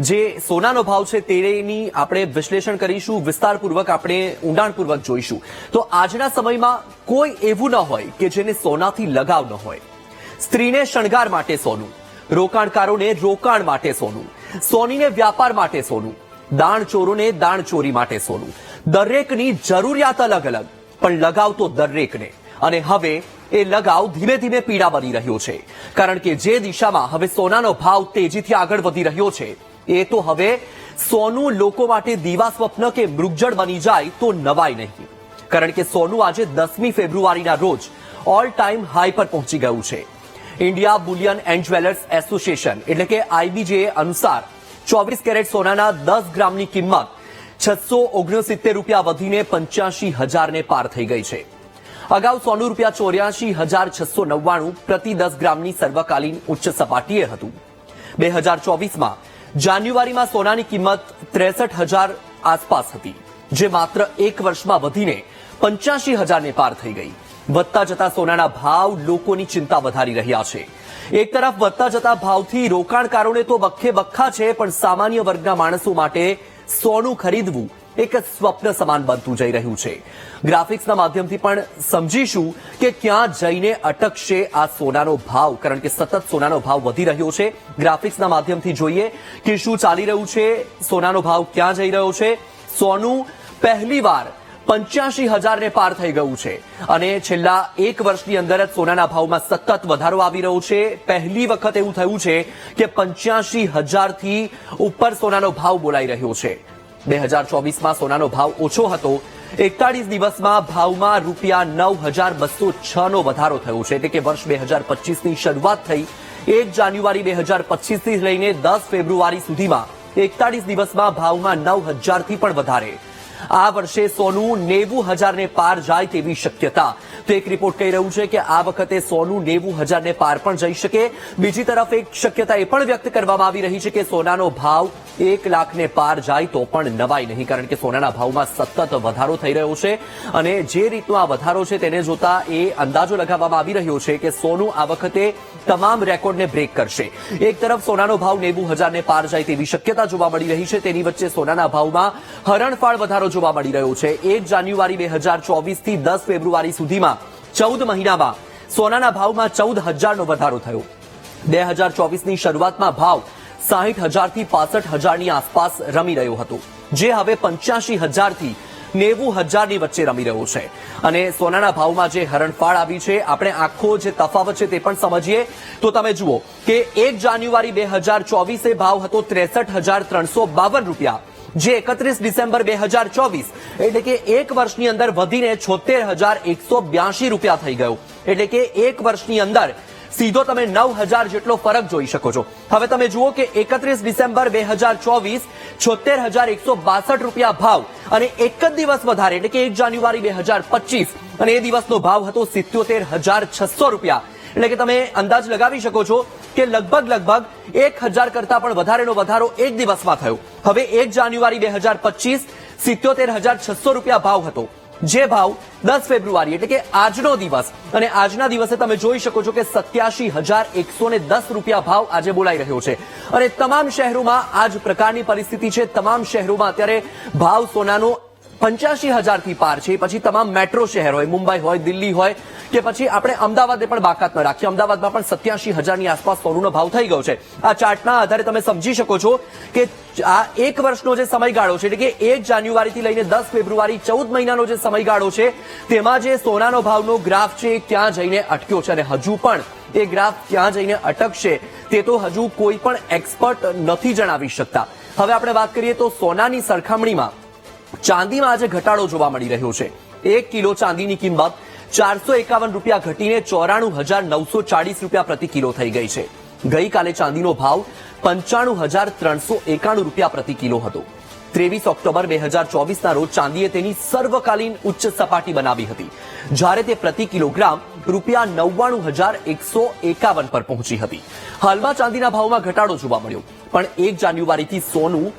જે સોનાનો ભાવ છે તેની આપણે વિશ્લેષણ કરીશું, વિસ્તારપૂર્વક આપણે ઊંડાણપૂર્વક જોઈશું. તો આજના સમયમાં કોઈ એવું ન હોય કે જેને સોનાથી લગાવ ન હોય. સ્ત્રીને શણગાર માટે સોનું, રોકાણકારોને રોકાણ માટે સોનું, સોનીને વ્યાપાર માટે સોનું દાણ ચોરોને દાણ ચોરી માટે સોનું. દરેકની જરૂરિયાત અલગ અલગ, પણ લગાવ તો દરેકને. અને હવે એ લગાવ ધીમે ધીમે પીડા બની રહ્યો છે. કારણ કે જે દિશામાં હવે સોનાનો ભાવ તેજીથી આગળ વધી રહ્યો છે એ તો હવે સોનું લોકો માટે દીવા સ્વપ્ન કે મૃગજળ બની જાય તો નવાય નહીં. કારણ કે સોનું આજે દસમી ફેબ્રુઆરીના રોજ ઓલ ટાઈમ હાઈ પર પહોંચી ગયું છે. India bullion and jewellers association એટલે કે આઈબીજે અનુસાર ચોવીસ કેરેટ સોનાના દસ ગ્રામની કિંમત છસો ઓગણસિત્તેર રૂપિયા વધીને પંચ્યાસી હજારને પાર થઈ ગઈ છે. અગાઉ સોનું રૂપિયા ચોર્યાસી હજાર છસો નવ્વાણું પ્રતિ દસ ગ્રામની સર્વકાલીન ઉચ્ચ સપાટીએ હતું. બે હજાર ચોવીસમાં જાન્યુઆરીમાં સોનાની કિંમત ત્રેસઠ હજાર આસપાસ હતી, જે માત્ર એક વર્ષમાં વધીને પંચ્યાસી હજારને પાર થઈ ગઈ. વધતા જતા સોનાના ભાવ લોકોની ચિંતા વધારી રહ્યા છે. એક તરફ વધતા જતા ભાવથી રોકાણકારોને તો બખે બખા છે, પણ સામાન્ય વર્ગના માણસો માટે સોનું ખરીદવું એક સ્વપ્ન સમાન બનતું જઈ રહ્યું છે. ગ્રાફિક્સના માધ્યમથી પણ સમજીશું કે ક્યાં જઈને અટકશે આ સોનાનો ભાવ, કારણ કે સતત સોનાનો ભાવ વધી રહ્યો છે. ગ્રાફિક્સના માધ્યમથી જોઈએ કે શું ચાલી રહ્યું છે, સોનાનો ભાવ ક્યાં જઈ રહ્યો છે. સોનું પહેલીવાર પંચ્યાસી હજારને પાર થઈ ગયું છે અને છેલ્લા એક વર્ષની અંદર જ સોનાના ભાવમાં સતત વધારો આવી રહ્યો છે. પહેલી વખત એવું થયું છે કે પંચ્યાસી હજારથી ઉપર સોનાનો ભાવ બોલાઈ રહ્યો છે. બે હજાર ચોવીસમાં સોનાનો ભાવ ઓછો હતો. એકતાળીસ દિવસમાં ભાવમાં રૂપિયા નવ હજાર બસો છ નો વધારો થયો છે. એટલે કે વર્ષ બે હજાર પચીસની શરૂઆત થઈ. એક જાન્યુઆરી બે હજાર પચીસથી લઈને દસ ફેબ્રુઆરી સુધીમાં એકતાળીસ દિવસમાં ભાવમાં નવ હજારથી પણ વધારે. આ વર્ષે સોનું નેવું હજારને પાર જાય તેવી શક્યતા. તો એક રિપોર્ટ કહી રહ્યું છે કે આ વખતે સોનું નેવું હજારને પાર પણ જઈ શકે. બીજી તરફ એક શક્યતા એ પણ વ્યક્ત કરવામાં આવી રહી છે કે સોનાનો ભાવ એક લાખને પાર જાય તો પણ નવાય નહીં, કારણ કે સોનાના ભાવમાં સતત વધારો થઈ રહ્યો છે. અને જે રીતનો આ વધારો છે તેને જોતા એ અંદાજો લગાવવામાં આવી રહ્યો છે કે સોનું આ વખતે તમામ રેકોર્ડને બ્રેક કરશે. એક તરફ સોનાનો ભાવ નેવું હજારને પાર જાય તેવી શક્યતા જોવા મળી રહી છે, તેની વચ્ચે સોનાના ભાવમાં હરણફાળ વધારો જોવા મળી રહ્યો છે. એક જાન્યુઆરી બે હજાર ચોવીસથી દસ ફેબ્રુઆરી સુધીમાં ચૌદ મહિનામાં સોનાના ભાવમાં ચૌદ હજારનો વધારો થયો. બે હજાર ચોવીસની શરૂઆતમાં ભાવ સાહીઠ હજારથી પાસઠ હજારની આસપાસ રમી રહ્યો હતો, જે હવે પંચ્યાસી હજારથી નેવું હજારની વચ્ચે રમી રહ્યો છે. અને સોનાના ભાવમાં જે હરણફાળ આવી છે, આપણે આખો જે તફાવત છે તે પણ સમજીએ. તો તમે જુઓ કે એક જાન્યુઆરી બે હજાર ચોવીસે ભાવ હતો ત્રેસઠ હજાર ત્રણસો બાવન રૂપિયા જે એકત્રીસ ડિસેમ્બર બે હજાર ચોવીસ, એટલે કે એક વર્ષની અંદર વધીને છોતેર હજાર એકસો બ્યાસી રૂપિયા થઈ ગયો. એટલે કે એક વર્ષની અંદર સીધો તમે નવ હજાર જેટલો ફરક જોઈ શકો છો. હવે તમે જુઓ કે એકત્રીસ ડિસેમ્બર બે હજાર ચોવીસ, છોતેર હજાર એકસો બાસઠ રૂપિયા ભાવ અને એક જ દિવસ વધારે, એટલે કે એક જાન્યુઆરી બે હજાર પચીસ, અને એ દિવસનો ભાવ હતો સિત્યોતેર હજાર છસો રૂપિયા. એટલે કે તમે અંદાજ લગાવી શકો છો કે લગભગ લગભગ એક હજાર કરતા પણ વધારેનો વધારો એક દિવસમાં થયો. હવે એક જાન્યુઆરી બે હજાર પચીસ સિત્યોતેર હજાર છસો રૂપિયા ભાવ હતો. જે ભાવ દસ ફેબ્રુઆરી એટલે કે આજનો દિવસ. અને આજના દિવસે તમે જોઈ શકો છો કે સત્યાસી હજાર એકસો ને દસ રૂપિયા ભાવ આજે બોલાઈ રહ્યો છે. અને તમામ શહેરોમાં આ જ પ્રકારની પરિસ્થિતિ છે. તમામ શહેરોમાં અત્યારે ભાવ સોનાનો પંચ્યાસી હજારથી પાર છે. પછી તમામ મેટ્રો શહેર હોય, મુંબઈ હોય, દિલ્હી હોય, કે પછી આપણે અમદાવાદને પણ બાકાત ન રાખીએ. અમદાવાદમાં પણ સત્યાસી હજારની આસપાસ સોનુનો ભાવ થઈ ગયો છે. આ ચાર્ટના આધારે તમે સમજી શકો છો કે આ એક વર્ષનો જે સમયગાળો છે, એટલે કે એક જાન્યુઆરીથી લઈને દસ ફેબ્રુઆરી ચૌદ મહિનાનો જે સમયગાળો છે, તેમાં જે સોનાનો ભાવનો ગ્રાફ છે ક્યાં જઈને અટક્યો છે. અને હજુ પણ એ ગ્રાફ ક્યાં જઈને અટકશે, તે તો હજુ કોઈ પણ એક્સપર્ટ નથી જણાવી શકતા. હવે આપણે વાત કરીએ તો સોનાની સરખામણીમાં. ચાંદીમાં આજે ઘટાડો જોવા મળી રહ્યો છે. એક કિલો ચાંદીની કિંમત ચારસો એકાવન રૂપિયા ઘટીને ચોરાણું હજાર નવસો ચાળીસ રૂપિયા પ્રતિ કિલો થઈ ગઈ છે. ગઈકાલે ચાંદીનો ભાવ પંચાણું હજાર ત્રણસો એકાણું રૂપિયા પ્રતિ કિલો હતો. ત્રેવીસ ઓક્ટોબર બે હજાર ચોવીસના રોજ ચાંદીએ તેની સર્વકાલીન ઉચ્ચ સપાટી બનાવી હતી. જ્યારે તે પ્રતિ કિલોગ્રામ રૂપિયા નવ્વાણું હજાર એકસો એકાવન પર પહોંચી હતી. હાલમાં ચાંદીના ભાવમાં ઘટાડો જોવા મળ્યો. પણ એક જાન્યુઆરીથી સોનું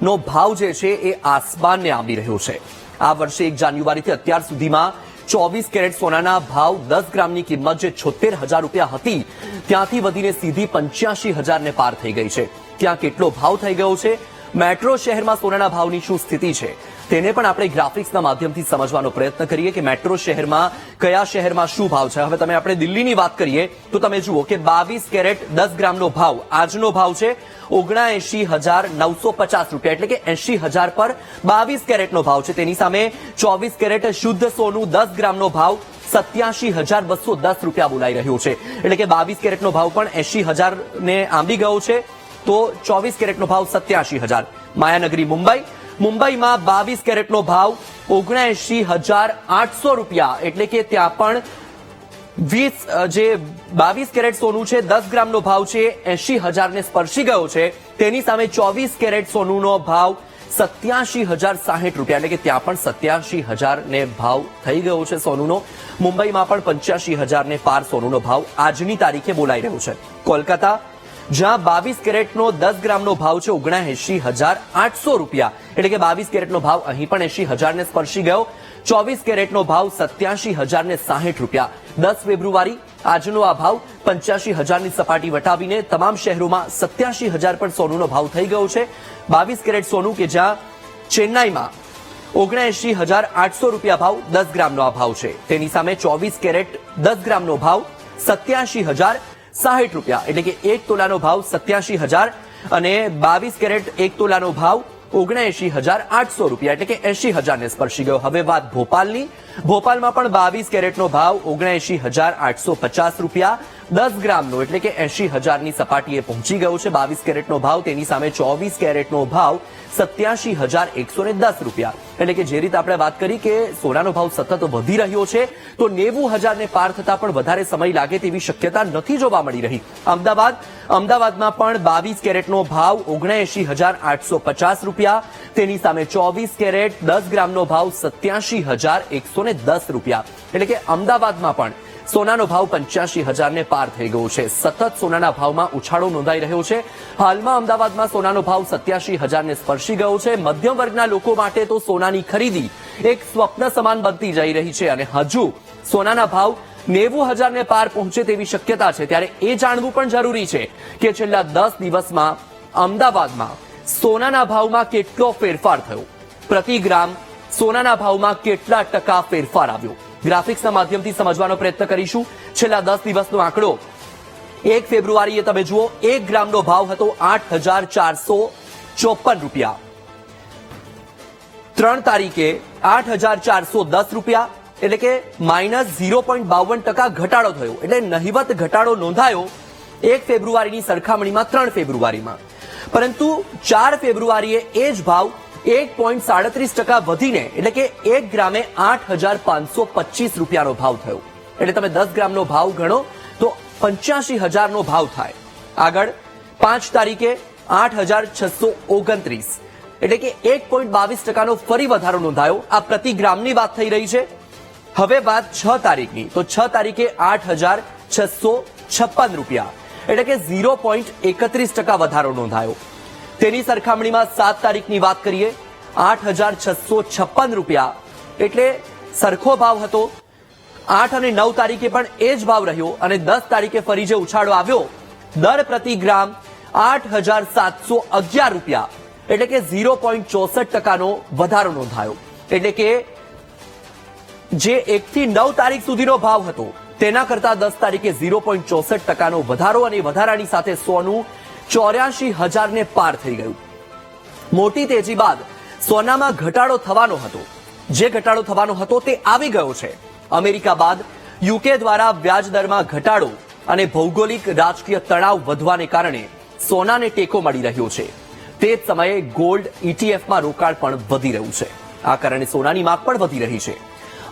નો ભાવ જે છે એ આસમાનને આંબી રહ્યો છે. આ વર્ષે એક જાન્યુઆરીથી અત્યાર સુધીમાં ચોવીસ કેરેટ સોનાના ભાવ દસ ગ્રામની કિંમત જે છોતેર હજાર રૂપિયા હતી, ત્યાંથી વધીને સીધી પંચ્યાસી હજારને પાર થઈ ગઈ છે. ત્યાં કેટલો ભાવ થઈ ગયો છે? મેટ્રો શહેરમાં સોનાના ભાવની શું સ્થિતિ છે? તેને પણ આપણે ગ્રાફિક્સના માધ્યમથી સમજવાનો પ્રયત્ન કરીએ કે મેટ્રો શહેરમાં કયા શહેરમાં શું ભાવ છે? હવે તમે આપણે દિલ્હીની વાત કરીએ તો તમે જુઓ કે બાવીસ કેરેટ દસ ગ્રામનો ભાવ આજનો ભાવ છે ઓગણાએંશી હજાર નવસો પચાસ રૂપિયા. એટલે કે એંશી હજાર પર બાવીસ કેરેટનો ભાવ છે. તેની સામે ચોવીસ કેરેટ શુદ્ધ સોનું દસ ગ્રામનો ભાવ સત્યાસી હજાર બસો દસ રૂપિયા બોલાઈ રહ્યો છે. એટલે કે બાવીસ કેરેટનો ભાવ પણ એંશી હજાર ને આંબી ગયો છે. તો ચોવીસ કેરેટનો ભાવ સત્યાસી હજાર. માયાનગરી મુંબઈ મુંબઈમાં બાવીસ કેરેટનો ભાવ, ઓગણએંશી હજાર આઠસો રૂપિયા. એટલે કે ત્યાં પણ વીસ જે બાવીસ કેરેટ સોનું છે, દસ ગ્રામનો ભાવ છે એસી હજારને સ્પર્શી ગયો છે. તેની સામે ચોવીસ કેરેટ સોનુનો ભાવ સત્યાસી હજાર સાહીઠ રૂપિયા. એટલે કે ત્યાં પણ સત્યાસી હજારને ભાવ થઈ ગયો છે સોનુનો. મુંબઈમાં પણ પંચ્યાસી હજારને પાર સોનુનો ભાવ આજની તારીખે બોલાઈ રહ્યો છે. કોલકાતા જ્યાં બાવીસ કેરેટનો દસ ગ્રામનો ભાવ છે ઓગણા એસી હજાર આઠસો રૂપિયા. એટલે કે બાવીસ કેરેટનો ભાવ અહીં પણ એંશી હજારને સ્પર્શી ગયો. ચોવીસ કેરેટનો ભાવ સત્યાસી હજારને સાહીઠ રૂપિયા. દસ ફેબ્રુઆરી આજનો આ ભાવ પંચ્યાસી હજારની સપાટી વટાવીને તમામ શહેરોમાં સત્યાસી હજાર પર સોનુનો ભાવ થઈ ગયો છે. બાવીસ કેરેટ સોનું કે જ્યાં ચેન્નાઈમાં ઓગણએંશી હજાર આઠસો રૂપિયા ભાવ દસ ગ્રામનો આ ભાવ છે. તેની સામે ચોવીસ કેરેટ દસ ગ્રામનો ભાવ સત્યાસી હજાર સાહીઠ રૂપિયા. એટલે કે એક તોલાનો ભાવ સત્યાસી હજાર અને બાવીસ કેરેટ એક તોલાનો ભાવ ઓગણએંશી હજાર આઠસો રૂપિયા. એટલે કે એંશી હજારને સ્પર્શી ગયો. હવે વાત ભોપાલની. ભોપાલમાં પણ બાવીસ કેરેટનો ભાવ ઓગણએંશી હજાર આઠસો પચાસ રૂપિયા. દસ ગ્રામનો એટલે કે એંશી હજારની સપાટીએ પહોંચી ગયો છે. બાવીસ કેરેટનો ભાવ, તેની સામે ચોવીસ કેરેટનો ભાવ સત્યાસી હજાર એકસો ને દસ રૂપિયા. એટલે કે જે રીતે આપણે વાત કરી કે સોનાનો ભાવ સતત વધી રહ્યો છે, તો નેવું હજારને પાર થતા પણ વધારે સમય લાગે તેવી શક્યતા નથી જોવા મળી રહી. અમદાવાદ, અમદાવાદમાં પણ બાવીસ કેરેટનો ભાવ ઓગણએંશી હજાર આઠસો પચાસ રૂપિયા. તેની સામે ચોવીસ કેરેટ, દસ ગ્રામનો ભાવ સત્યાસી હજાર એકસો ને દસ રૂપિયા. એટલે કે અમદાવાદમાં પણ સોનાનો ભાવ પંચ્યાસી હજારને પાર થઈ ગયો છે. સતત સોનાના ભાવમાં ઉછાળો નોંધાઈ રહ્યો છે. હાલમાં અમદાવાદમાં સોનાનો ભાવ સત્યાસી હજારને સ્પર્શી ગયો છે. મધ્યમ વર્ગના લોકો માટે તો સોનાની ખરીદી એક સ્વપ્ન સમાન બનતી જઈ રહી છે અને હજુ સોનાના ભાવ નેવું હજારને પાર પહોંચે તેવી શક્યતા છે. ત્યારે એ જાણવું પણ જરૂરી છે કે છેલ્લા દસ દિવસમાં અમદાવાદમાં સોનાના ભાવમાં કેટલો ફેરફાર થયો. પ્રતિ ગ્રામ સોનાના ભાવમાં કેટલા ટકા ફેરફાર આવ્યો? ગ્રાફિક્સના માધ્યમથી સમજવાનો પ્રયત્ન કરીશું. છેલ્લા દસ દિવસનો આંકડો. એક ફેબ્રુઆરીએ તમે જુઓ, એક ગ્રામનો ભાવ હતો આઠ હજાર ચારસો ચોપન રૂપિયા. ત્રણ તારીખે આઠ હજાર ચારસો દસ રૂપિયા, એટલે કે માઇનસ ઝીરો પોઈન્ટ બાવન ટકા ઘટાડો થયો. એટલે નહિવત ઘટાડો નોંધાયો એક ફેબ્રુઆરીની સરખામણીમાં ત્રણ ફેબ્રુઆરીમાં. પરંતુ ચાર ફેબ્રુઆરીએ એ જ ભાવ એક પોઈન્ટ સાડત્રીસ ટકા વધીને, એટલે કે એક ગ્રામે આઠ હજાર પાંચસો પચીસ રૂપિયાનો ભાવ થયો. એટલે તમે દસ ગ્રામનો ભાવ ગણો, તો પંચ્યાસી હજારનો ભાવ થાય. આગળ, પાંચ તારીખે આઠ હજાર છસો ઓગણત્રીસ. એટલે કે એક પોઈન્ટ બાવીસ ટકાનો ફરી વધારો નોંધાયો. આ પ્રતિ ગ્રામની વાત થઈ રહી છે. હવે વાત છ તારીખની, તો છ તારીખે આઠ હજાર છસો છપ્પન રૂપિયા. એટલે કે ઝીરો પોઈન્ટ એકત્રીસ ટકા વધારો નોંધાયો. તેની સરખામણીમાં સાત તારીખની વાત કરીએ, આઠ હજાર છસો છપ્પન રૂપિયા. એટલે સરખો ભાવ હતો. આઠ અને નવ તારીખે પણ એ જ ભાવ રહ્યો અને દસ તારીખે ફરી જે ઉછાળો આવ્યો, દર પ્રતિ ગ્રામ આઠ હજાર સાતસો અગિયાર રૂપિયા. એટલે કે ઝીરો પોઈન્ટ ચોસઠ ટકાનો વધારો નોંધાયો. એટલે કે જે એકથી નવ તારીખ સુધીનો ભાવ હતો, તેના કરતા દસ તારીખે ઝીરો પોઈન્ટ ચોસઠ ટકાનો વધારો અને વધારાની સાથે સોનું ચોર્યાસી હજારને પાર થઈ ગયું. મોટી તેજી બાદ સોનામાં ઘટાડો થવાનો હતો. જે ઘટાડો થવાનો હતો તે આવી ગયો છે. અમેરિકા બાદ યુકે દ્વારા વ્યાજ દરમાં ઘટાડો અને ભૌગોલિક રાજકીય તણાવ વધવાને કારણે સોનાને ટેકો મળી રહ્યો છે. તે જ સમયે ગોલ્ડ ઇટીએફમાં રોકાણ પણ વધી રહ્યું છે. આ કારણે સોનાની માંગ પણ વધી રહી છે.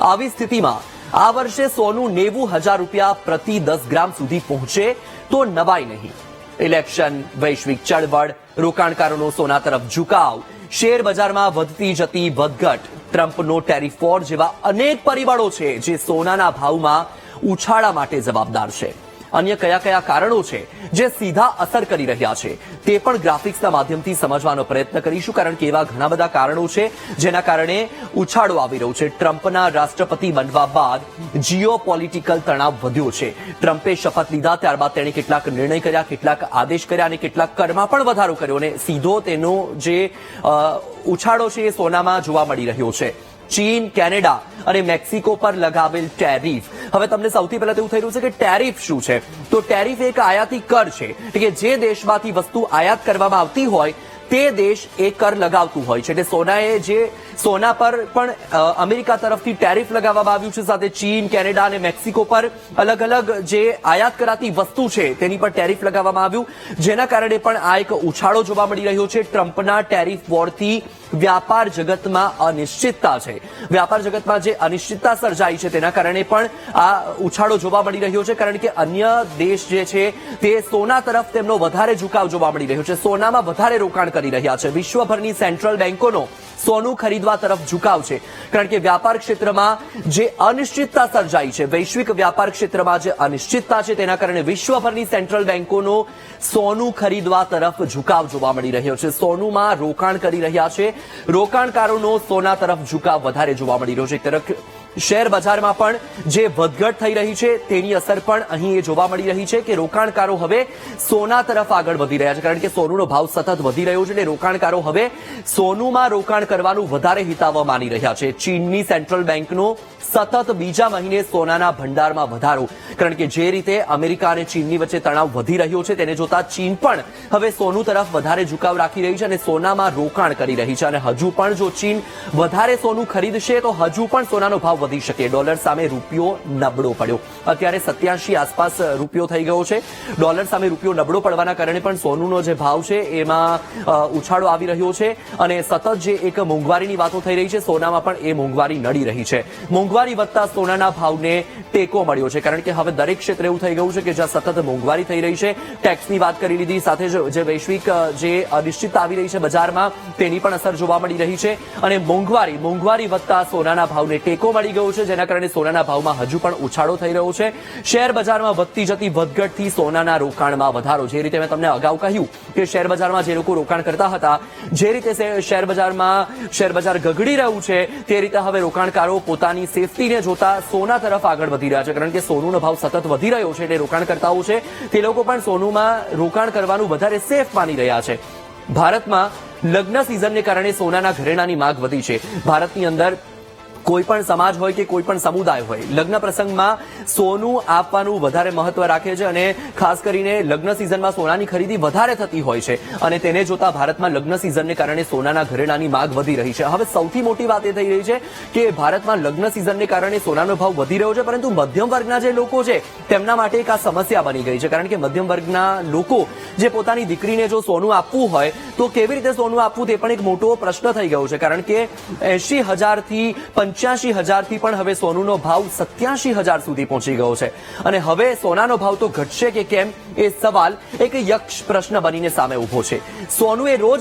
આવી સ્થિતિમાં આ વર્ષે સોનું નેવું હજાર રૂપિયા પ્રતિ દસ ગ્રામ સુધી પહોંચે તો નવાઈ નહીં. ઇલેક્શન, વૈશ્વિક ચળવળ, રોકાણકારોનો સોના તરફ ઝુકાવ. શેર બજારમાં વધતી જતી વધઘટ. ટ્રમ્પનો ટેરિફોર જેવા અનેક પરિબળો છે જે સોનાના ભાવમાં ઉછાળા માટે જવાબદાર છે. અન્ય કયા કયા કારણો છે જે સીધા અસર કરી રહ્યા છે તે પણ ગ્રાફિક્સના માધ્યમથી સમજવાનો પ્રયત્ન કરીશું, કારણ કે એવા ઘણા બધા કારણો છે જેના કારણે ઉછાળો આવી રહ્યો છે. ટ્રમ્પના રાષ્ટ્રપતિ બનવા બાદ જીઓ પોલિટિકલ તણાવ વધ્યો છે. ટ્રમ્પે શપથ લીધા, ત્યારબાદ તેણે કેટલાક નિર્ણય કર્યા, કેટલાક આદેશ કર્યા અને કેટલાક કરમાં પણ વધારો કર્યો અને સીધો તેનો જે ઉછાળો છે એ સોનામાં જોવા મળી રહ્યો છે. ચીન, કેનેડા અને મેક્સિકો પર લગાવેલ ટેરિફ. હવે તમને સૌથી પહેલા તો એવું થઈ રહ્યું છે કે ટેરિફ શું છે? તો ટેરિફ એક આયાતી કર છે. કે જે દેશમાંથી વસ્તુ આયાત કરવામાં આવતી હોય તે દેશ એ કર લગાવતું હોય છે. એટલે સોનાએ જે, સોના પર પણ અમેરિકા તરફથી ટેરિફ લગાવવામાં આવ્યું છે. સાથે ચીન, કેનેડા અને મેક્સિકો પર અલગ અલગ જે આયાત કરાતી વસ્તુ છે તેની પર ટેરિફ લગાવવામાં આવ્યું. જેના કારણે પણ આ એક ઉછાળો જોવા મળી રહ્યો છે. ટ્રમ્પના ટેરિફ વોરથી વ્યાપાર જગતમાં અનિશ્ચિતતા છે. વ્યાપાર જગતમાં જે અનિશ્ચિતતા સર્જાઈ છે તેના કારણે પણ આ ઉછાળો જોવા મળી રહ્યો છે. કારણ કે અન્ય દેશ જે છે તે સોના તરફ તેમનો વધારે ઝુકાવ જોવા મળી રહ્યો છે. સોનામાં વધારે રોકાણ કરી રહ્યા છે. વિશ્વભરની સેન્ટ્રલ બેન્કોનો સોનું ખરીદવા તરફ ઝુકાવ છે. કારણ કે વ્યાપાર ક્ષેત્રમાં જે અનિશ્ચિતતા સર્જાઈ છે, વૈશ્વિક વ્યાપાર ક્ષેત્રમાં જે અનિશ્ચિતતા છે, તેના કારણે વિશ્વભરની સેન્ટ્રલ બેન્કોનો સોનું ખરીદવા તરફ ઝુકાવ જોવા મળી રહ્યો છે. સોનુમાં રોકાણ કરી રહ્યા છે. રોકાણકારોનો સોના તરફ ઝુકાવ વધારે જોવા મળી રહ્યો છે. તરફ શેર બજારમાં પણ જે વધઘટ થઈ રહી છે, તેની અસર પણ અહીં એ જોવા મળી રહી છે કે રોકાણકારો હવે સોના તરફ આગળ વધી રહ્યા છે. કારણ કે સોનુનો ભાવ સતત વધી રહ્યો છે અને રોકાણકારો હવે સોનુમાં રોકાણ કરવાનું વધારે હિતાવહ માની રહ્યા છે. ચીનની સેન્ટ્રલ બેંકનો સતત બીજા મહિને સોનાના ભંડારમાં વધારો. કારણ કે જે રીતે અમેરિકા અને ચીનની વચ્ચે તણાવ વધી રહ્યો છે, તેને જોતા ચીન પણ હવે સોનું તરફ વધારે ઝુકાવ રાખી રહી છે અને સોનામાં રોકાણ કરી રહી છે. અને હજુ પણ જો ચીન વધારે સોનું ખરીદશે, તો હજુ પણ સોનાનો ભાવ વધી શકે. ડોલર સામે રૂપિયો નબળો પડ્યો. અત્યારે સત્યાસી આસપાસ રૂપિયો થઈ ગયો છે. ડોલર સામે રૂપિયો નબળો પડવાના કારણે પણ સોનુનો જે ભાવ છે, એમાં ઉછાળો આવી રહ્યો છે. અને સતત જે એક મોંઘવારીની વાતો થઈ રહી છે, સોનામાં પણ એ મોંઘવારી નડી રહી છે. મોંઘવારી વધતા સોનાના ભાવને ટેકો મળ્યો છે. કારણ કે હવે દરેક ક્ષેત્રે એવું થઈ ગયું છે કે જ્યાં સતત મોંઘવારી થઈ રહી છે, ટેક્સની વાત કરી લીધી, સાથે જ વૈશ્વિક જે અનિશ્ચિતતા આવી રહી છે બજારમાં, તેની પણ અસર જોવા મળી રહી છે. અને મોંઘવારી મોંઘવારી વધતા સોનાના ભાવને ટેકો મળી ગયો છે, જેના કારણે સોનાના ભાવમાં હજુ પણ ઉછાળો થઈ રહ્યો છે. શેર બજારમાં વધતી જતી વધઘટથી સોનાના રોકાણમાં વધારો. જે રીતે મેં તમને અગાઉ કહ્યું કે શેર બજારમાં જે લોકો રોકાણ કરતા હતા, જે રીતે શેર બજારમાં, શેર બજાર ગગડી રહ્યું છે, તે રીતે હવે રોકાણકારો પોતાની સેફટીને જોતા સોના તરફ આગળ વધી રહ્યા છે, કારણ કે સોનુનો ભાવ સતત વધી રહ્યો છે, એટલે રોકાણકર્તાઓ છે, તે લોકો પણ સોનુમાં રોકાણ કરવાનું વધારે સેફ માની રહ્યા છે. ભારતમાં લગ્ન સિઝનને કારણે સોનાના ઘરેણાની માગ વધી છે. ભારતની અંદર કોઈ પણ સમાજ હોય કે કોઈ પણ સમુદાય હોય, લગ્ન પ્રસંગમાં સોનું આપવાનું વધારે મહત્વ રાખે છે અને ખાસ કરીને લગ્ન સિઝનમાં સોનાની ખરીદી વધારે થતી હોય છે અને તેને જોતા ભારતમાં લગ્ન સિઝનને કારણે સોનાના ઘરેણાની માંગ વધી રહી છે. હવે સૌથી મોટી વાત એ થઈ રહી છે કે ભારતમાં લગ્ન સિઝનને કારણે સોનાનો ભાવ વધી રહ્યો છે, પરંતુ મધ્યમ વર્ગના જે લોકો છે, તેમના માટે એક આ સમસ્યા બની ગઈ છે. કારણ કે મધ્યમ વર્ગના લોકો જે પોતાની દીકરીને જો સોનું આપવું હોય, તો કેવી રીતે સોનું આપવું તે પણ એક મોટો પ્રશ્ન થઈ ગયો છે. કારણ કે એસી હજારથી પંચ્યાસી હજારથી પણ હવે સોનુનો ભાવ સત્યાસી હજાર સુધી પહોંચી ગયો છે. અને હવે સોનાનો ભાવ તો ઘટશે કે કેમ એ સવાલ એક યક્ષ પ્રશ્ન બનીને સામે ઊભો છે. સોનું એ રોજ